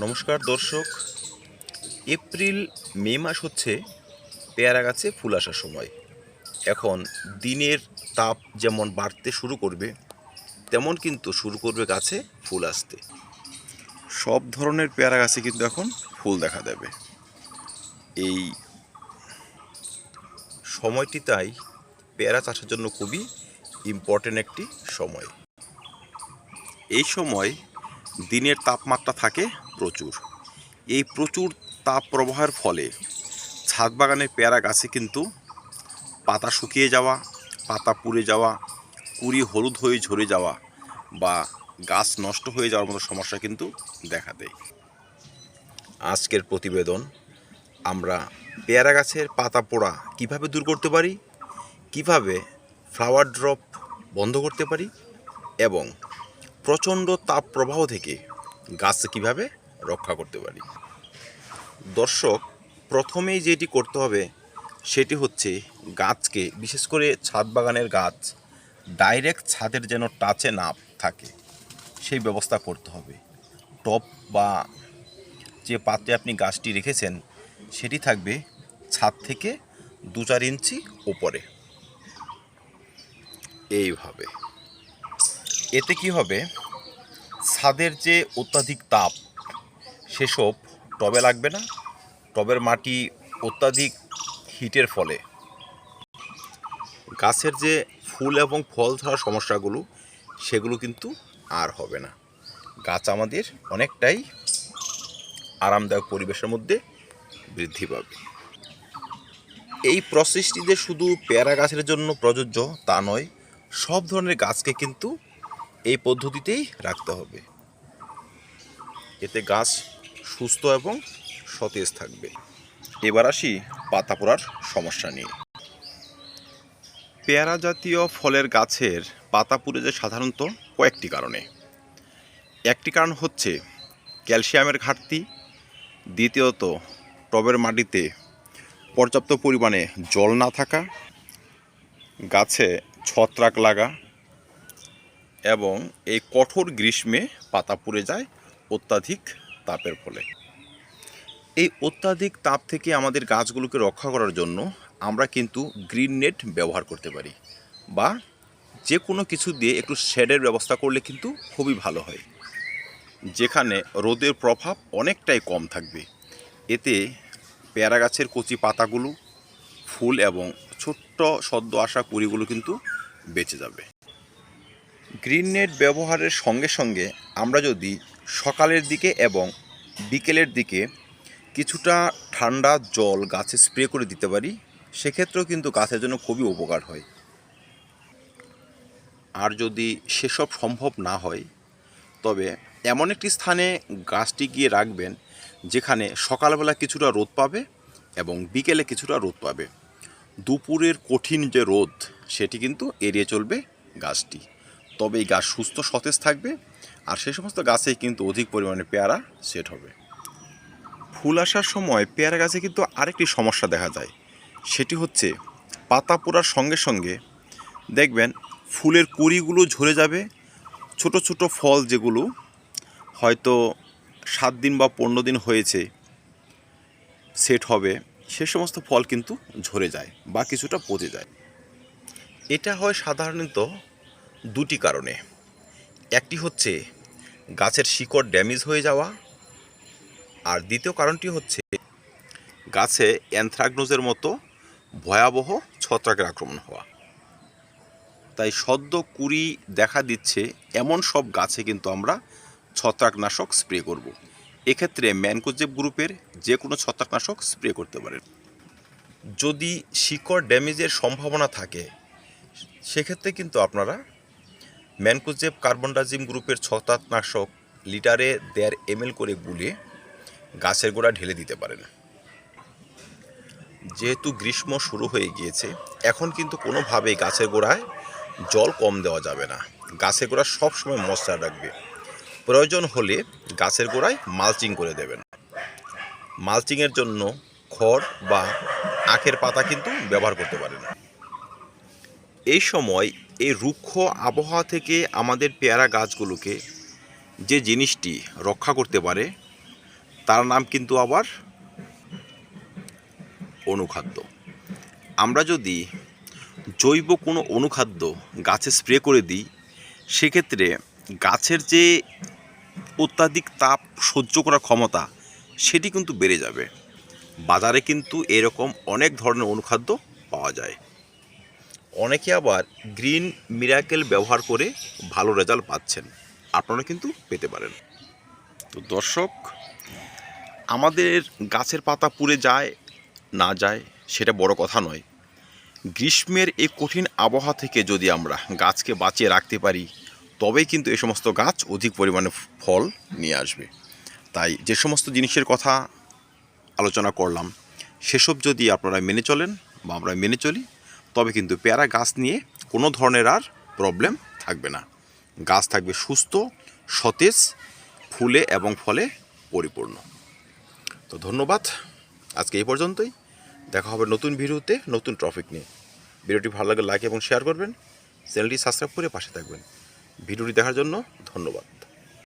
নমস্কার দর্শক। এপ্রিল, মে মাস হচ্ছে পেয়ারা গাছে ফুল আসার সময়। এখন দিনের তাপ যেমন বাড়তে শুরু করবে, তেমন কিন্তু শুরু করবে গাছে ফুল আসতে। সব ধরনের পেয়ারা গাছে কিন্তু এখন ফুল দেখা দেবে। এই সময়টি তাই পেয়ারা চাষের জন্য খুবই ইম্পর্টেন্ট একটি সময়। এই সময় দিনের তাপমাত্রা থাকে প্রচুর। এই প্রচুর তাপ প্রবাহের ফলে ছাদ বাগানের পেয়ারা গাছে কিন্তু পাতা শুকিয়ে যাওয়া, পাতা পুড়ে যাওয়া, কুড়ি হলুদ হয়ে ঝরে যাওয়া বা গাছ নষ্ট হয়ে যাওয়ার মতো সমস্যা কিন্তু দেখা দেয়। আজকের প্রতিবেদন, আমরা পেয়ারা গাছের পাতা পোড়া কীভাবে দূর করতে পারি, কীভাবে ফ্লাওয়ার ড্রপ বন্ধ করতে পারি এবং প্রচণ্ড তাপ প্রবাহ থেকে গাছ কীভাবে রক্ষা করতে পারি? দর্শক, প্রথমেই যেটি করতে হবে, সেটি হচ্ছে গাছকে, বিশেষ করে ছাদ বাগানের গাছ, ডাইরেক্ট ছাদের যেন টাচে না থাকে, সেই ব্যবস্থা করতে হবে। টপ বা যে পাত্রে আপনি গাছটি রেখেছেন, সেটি থাকবে ছাদ থেকে দু চার ইঞ্চি ওপরে এইভাবে। এতে কি হবে? ছাদের যে অত্যাধিক তাপ, সেসব টবে লাগবে না। টবের মাটি অত্যাধিক হিটের ফলে। গাছের যে ফুল এবং ফল ধরার সমস্যাগুলো, সেগুলো কিন্তু আর হবে না। গাছ আমাদের অনেকটাই আরামদায়ক পরিবেশের মধ্যে বৃদ্ধি পাবে। এই প্রসেসটি যে শুধু পেয়ারা গাছের জন্য প্রযোজ্য তা নয়, সব ধরনের গাছকে কিন্তু এই পদ্ধতিতেই রাখতে হবে। এতে গাছ সুস্থ এবং সতেজ থাকবে। এবার আসি পাতা পোড়ার সমস্যা নিয়ে। পেয়ারা জাতীয় ফলের গাছের পাতা পুড়ে যায় সাধারণত কয়েকটি কারণে। একটি কারণ হচ্ছে ক্যালসিয়ামের ঘাটতি। দ্বিতীয়ত, টবের মাটিতে পর্যাপ্ত পরিমাণে জল না থাকা। গাছে ছত্রাক লাগা। এবং এই কঠোর গ্রীষ্মে পাতা পুড়ে যায় অত্যাধিক তাপের ফলে। এই অত্যাধিক তাপ থেকে আমাদের গাছগুলোকে রক্ষা করার জন্য আমরা কিন্তু গ্রিন নেট ব্যবহার করতে পারি বা যে কোনো কিছু দিয়ে একটু শেডের ব্যবস্থা করলে কিন্তু খুবই ভালো হয়, যেখানে রোদের প্রভাব অনেকটাই কম থাকবে। এতে পেয়ারা গাছের কচি পাতাগুলো, ফুল এবং ছোট্ট সদ্য আসা কুড়িগুলো কিন্তু বেঁচে যাবে। গ্রিন নেট ব্যবহারের সঙ্গে সঙ্গে আমরা যদি সকালের দিকে এবং বিকেলের দিকে কিছুটা ঠান্ডা জল গাছে স্প্রে করে দিতে পারি, সেক্ষেত্রেও কিন্তু গাছের জন্য খুবই উপকার হয়। আর যদি সেসব সম্ভব না হয়, তবে এমন একটি স্থানে গাছটি গিয়ে রাখবেন যেখানে সকালবেলা কিছুটা রোদ পাবে এবং বিকেলে কিছুটা রোদ পাবে। দুপুরের কঠিন যে রোদ, সেটি কিন্তু এড়িয়ে চলবে গাছটি। তবে এই গাছ সুস্থ, সতেজ থাকবে আর সেই সমস্ত গাছেই কিন্তু অধিক পরিমাণে পেয়ারা সেট হবে। ফুল আসার সময় পেয়ারা গাছে কিন্তু আরেকটি সমস্যা দেখা যায়। সেটি হচ্ছে পাতা পোড়ার সঙ্গে সঙ্গে দেখবেন ফুলের কুড়িগুলো ঝরে যাবে, ছোট ছোট ফল যেগুলো হয়তো সাত দিন বা পনেরো দিন হয়েছে সেট হবে, সে সমস্ত ফল কিন্তু ঝরে যায় বা কিছুটা পচে যায়। এটা হয় সাধারণত দুটি কারণে। একটি হচ্ছে, গাছের শিকড় ড্যামেজ হয়ে যাওয়া। আর দ্বিতীয় কারণটি হচ্ছে, গাছে অ্যানথ্রাকনোজের মতো ভয়াবহ ছত্রাকের আক্রমণ হওয়া। তাই সদ্য কুড়ি দেখা দিচ্ছে, এমন সব গাছে কিন্তু আমরা ছত্রাকনাশক স্প্রে করব। এক্ষেত্রে ম্যানকোজেব গ্রুপের যে কোনো ছত্রাকনাশক স্প্রে করতে পারেন। যদি শিকড় ড্যামেজের সম্ভাবনা থাকে, সেক্ষেত্রে কিন্তু আপনারা ম্যানকোজেব কার্বনডাজিম গ্রুপের ছত্রাকনাশক লিটারে দেড় এমএল করে গুলে গাছের গোড়া ঢেলে দিতে পারেন। যেহেতু গ্রীষ্ম শুরু হয়ে গিয়েছে, এখন কিন্তু কোনোভাবেই গাছের গোড়ায় জল কম দেওয়া যাবে না। গাছের গোড়া সবসময় মশলা রাখবে। প্রয়োজন হলে গাছের গোড়ায় মালচিং করে দেবেন। মালচিংয়ের জন্য খড় বা আখের পাতা কিন্তু ব্যবহার করতে পারেন। এই সময় এই রুক্ষ আবহাওয়া থেকে আমাদের পেয়ারা গাছগুলোকে যে জিনিসটি রক্ষা করতে পারে, তার নাম কিন্তু আবার অনুখাদ্য। আমরা যদি জৈব কোনো অনুখাদ্য গাছে স্প্রে করে দিই, সেক্ষেত্রে গাছের যে অত্যাধিক তাপ সহ্য করার ক্ষমতা, সেটি কিন্তু বেড়ে যাবে। বাজারে কিন্তু এরকম অনেক ধরনের অনুখাদ্য পাওয়া যায়। অনেকে আবার গ্রিন মিরাকেল ব্যবহার করে ভালো রেজাল্ট পাচ্ছেন। আপনারা কিন্তু পেতে পারেন। তো দর্শক, আমাদের গাছের পাতা পুড়ে যায়, না যায়, সেটা বড় কথা নয়। গ্রীষ্মের এই কঠিন আবহাওয়া থেকে যদি আমরা গাছকে বাঁচিয়ে রাখতে পারি, তবেই কিন্তু এ সমস্ত গাছ অধিক পরিমাণে ফল নিয়ে আসবে। তাই যে সমস্ত জিনিসের কথা আলোচনা করলাম, সেসব যদি আপনারা মেনে চলেন বা আমরা মেনে চলি তবে কিন্তু পেয়ারা গাছ নিয়ে কোনো ধরনের আর প্রবলেম থাকবে না। গাছ থাকবে সুস্থ, সতেজ, ফুলে এবং ফলে পরিপূর্ণ। তো ধন্যবাদ। আজকে এই পর্যন্তই। দেখা হবে নতুন ভিডিওতে নতুন টপিক নিয়ে। ভিডিওটি ভালো লাগলে লাইক এবং শেয়ার করবেন। চ্যানেলটি সাবস্ক্রাইব করে পাশে থাকবেন। ভিডিওটি দেখার জন্য ধন্যবাদ।